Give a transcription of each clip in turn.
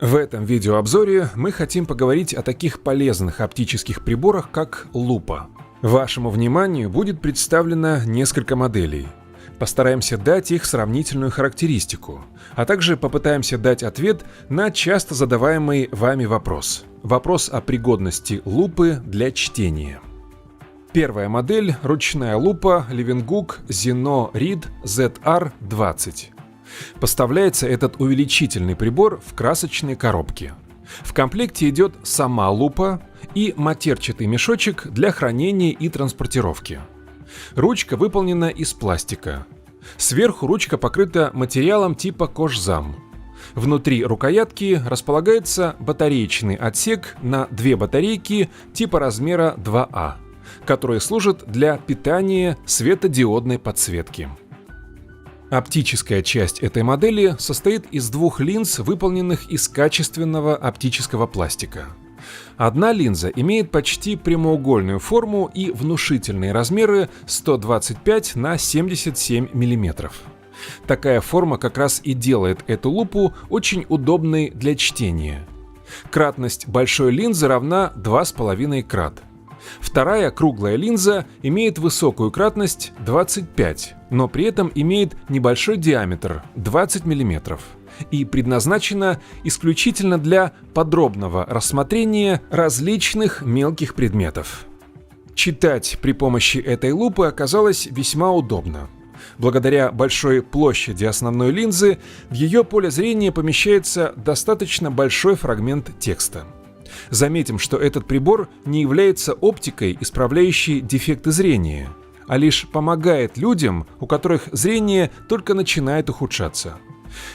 В этом видеообзоре мы хотим поговорить о таких полезных оптических приборах, как лупа. Вашему вниманию будет представлено несколько моделей. Постараемся дать их сравнительную характеристику, а также попытаемся дать ответ на часто задаваемый вами вопрос. Вопрос о пригодности лупы для чтения. Первая модель – ручная лупа Leeuwenhoek Zeno Read ZR20. Поставляется этот увеличительный прибор в красочной коробке. В комплекте идет сама лупа и матерчатый мешочек для хранения и транспортировки. Ручка выполнена из пластика. Сверху ручка покрыта материалом типа кожзам. Внутри рукоятки располагается батареечный отсек на две батарейки типа размера 2А, которые служат для питания светодиодной подсветки. Оптическая часть этой модели состоит из двух линз, выполненных из качественного оптического пластика. Одна линза имеет почти прямоугольную форму и внушительные размеры 125 на 77 мм. Такая форма как раз и делает эту лупу очень удобной для чтения. Кратность большой линзы равна 2,5 крат. Вторая круглая линза имеет высокую кратность 25, но при этом имеет небольшой диаметр 20 мм и предназначена исключительно для подробного рассмотрения различных мелких предметов. Читать при помощи этой лупы оказалось весьма удобно. Благодаря большой площади основной линзы в ее поле зрения помещается достаточно большой фрагмент текста. Заметим, что этот прибор не является оптикой, исправляющей дефекты зрения, а лишь помогает людям, у которых зрение только начинает ухудшаться.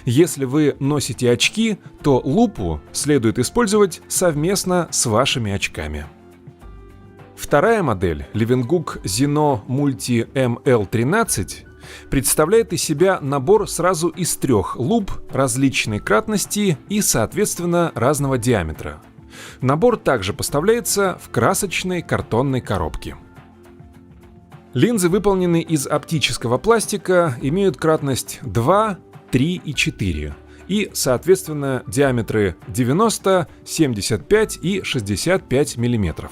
Если вы носите очки, то лупу следует использовать совместно с вашими очками. Вторая модель Leeuwenhoek Zeno Multi ML13 представляет из себя набор сразу из трех луп различной кратности и, соответственно, разного диаметра – Набор также поставляется в красочной картонной коробке. Линзы выполнены из оптического пластика, имеют кратность 2, 3 и 4 и, соответственно, диаметры 90, 75 и 65 мм.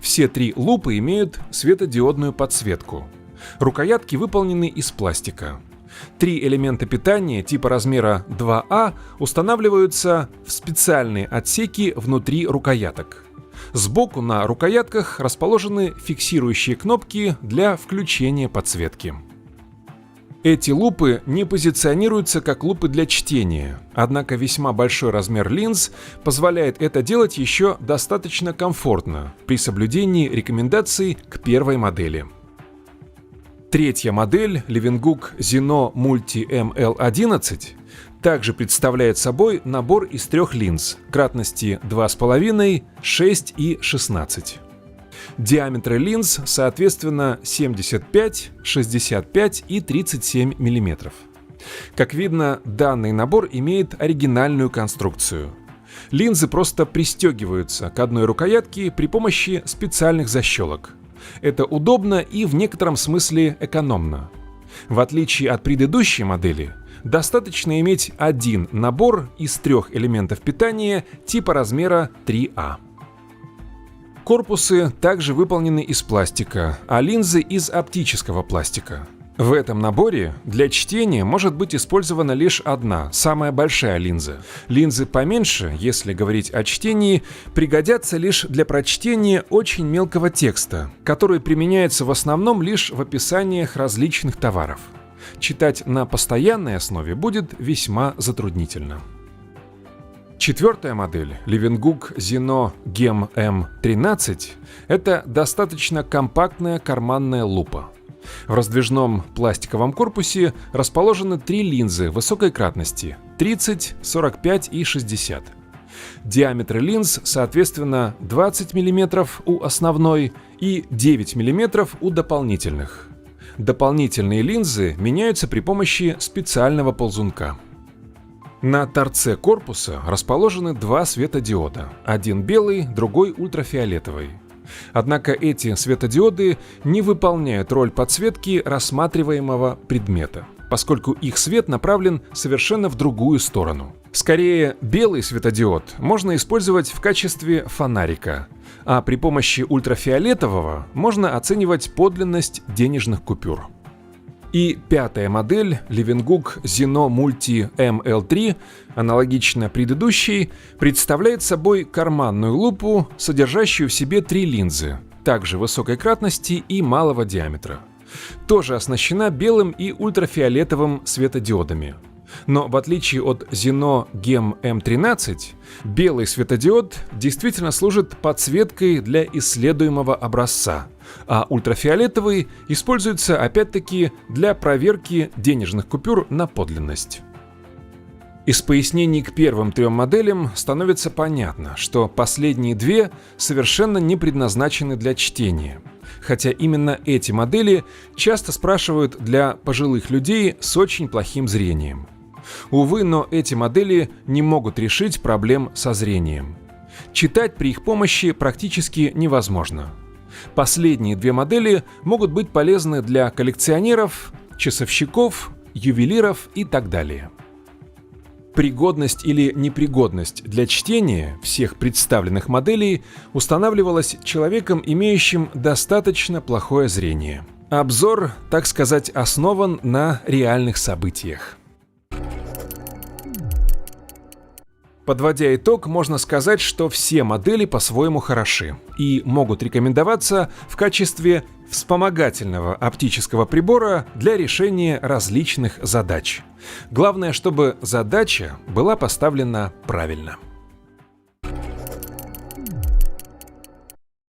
Все три лупы имеют светодиодную подсветку. Рукоятки выполнены из пластика. Три элемента питания типа размера 2А устанавливаются в специальные отсеки внутри рукояток. Сбоку на рукоятках расположены фиксирующие кнопки для включения подсветки. Эти лупы не позиционируются как лупы для чтения, однако весьма большой размер линз позволяет это делать еще достаточно комфортно при соблюдении рекомендаций к первой модели. Третья модель Leeuwenhoek Zeno Multi ML11 также представляет собой набор из трех линз кратности 2,5, 6 и 16. Диаметры линз, соответственно, 75, 65 и 37 мм. Как видно, данный набор имеет оригинальную конструкцию. Линзы просто пристегиваются к одной рукоятке при помощи специальных защелок – это удобно и в некотором смысле экономно. В отличие от предыдущей модели, достаточно иметь один набор из трех элементов питания типа размера 3А. Корпусы также выполнены из пластика, а линзы из оптического пластика. В этом наборе для чтения может быть использована лишь одна, самая большая линза. Линзы поменьше, если говорить о чтении, пригодятся лишь для прочтения очень мелкого текста, который применяется в основном лишь в описаниях различных товаров. Читать на постоянной основе будет весьма затруднительно. Четвертая модель Leeuwenhoek Zeno Gem M13 – это достаточно компактная карманная лупа. В раздвижном пластиковом корпусе расположены три линзы высокой кратности 30, 45 и 60. Диаметры линз, соответственно, 20 мм у основной и 9 мм у дополнительных. Дополнительные линзы меняются при помощи специального ползунка. На торце корпуса расположены два светодиода, один белый, другой ультрафиолетовый. Однако эти светодиоды не выполняют роль подсветки рассматриваемого предмета. поскольку их свет направлен совершенно в другую сторону. Скорее, белый светодиод можно использовать в качестве фонарика, а при помощи ультрафиолетового можно оценивать подлинность денежных купюр. И пятая модель Levengook Zeno Multi ML3, аналогично предыдущей, представляет собой карманную лупу, содержащую в себе три линзы, также высокой кратности и малого диаметра. Тоже оснащена белым и ультрафиолетовым светодиодами – но в отличие от Zeno Gem M13, белый светодиод действительно служит подсветкой для исследуемого образца, а ультрафиолетовый используется опять-таки для проверки денежных купюр на подлинность. Из пояснений к первым трем моделям становится понятно, что последние две совершенно не предназначены для чтения. Хотя именно эти модели часто спрашивают для пожилых людей с очень плохим зрением. Увы, но эти модели не могут решить проблем со зрением. Читать при их помощи практически невозможно. Последние две модели могут быть полезны для коллекционеров, часовщиков, ювелиров и так далее. Пригодность или непригодность для чтения всех представленных моделей устанавливалась человеком, имеющим достаточно плохое зрение. Обзор, так сказать, основан на реальных событиях. Подводя итог, можно сказать, что все модели по-своему хороши и могут рекомендоваться в качестве вспомогательного оптического прибора для решения различных задач. Главное, чтобы задача была поставлена правильно.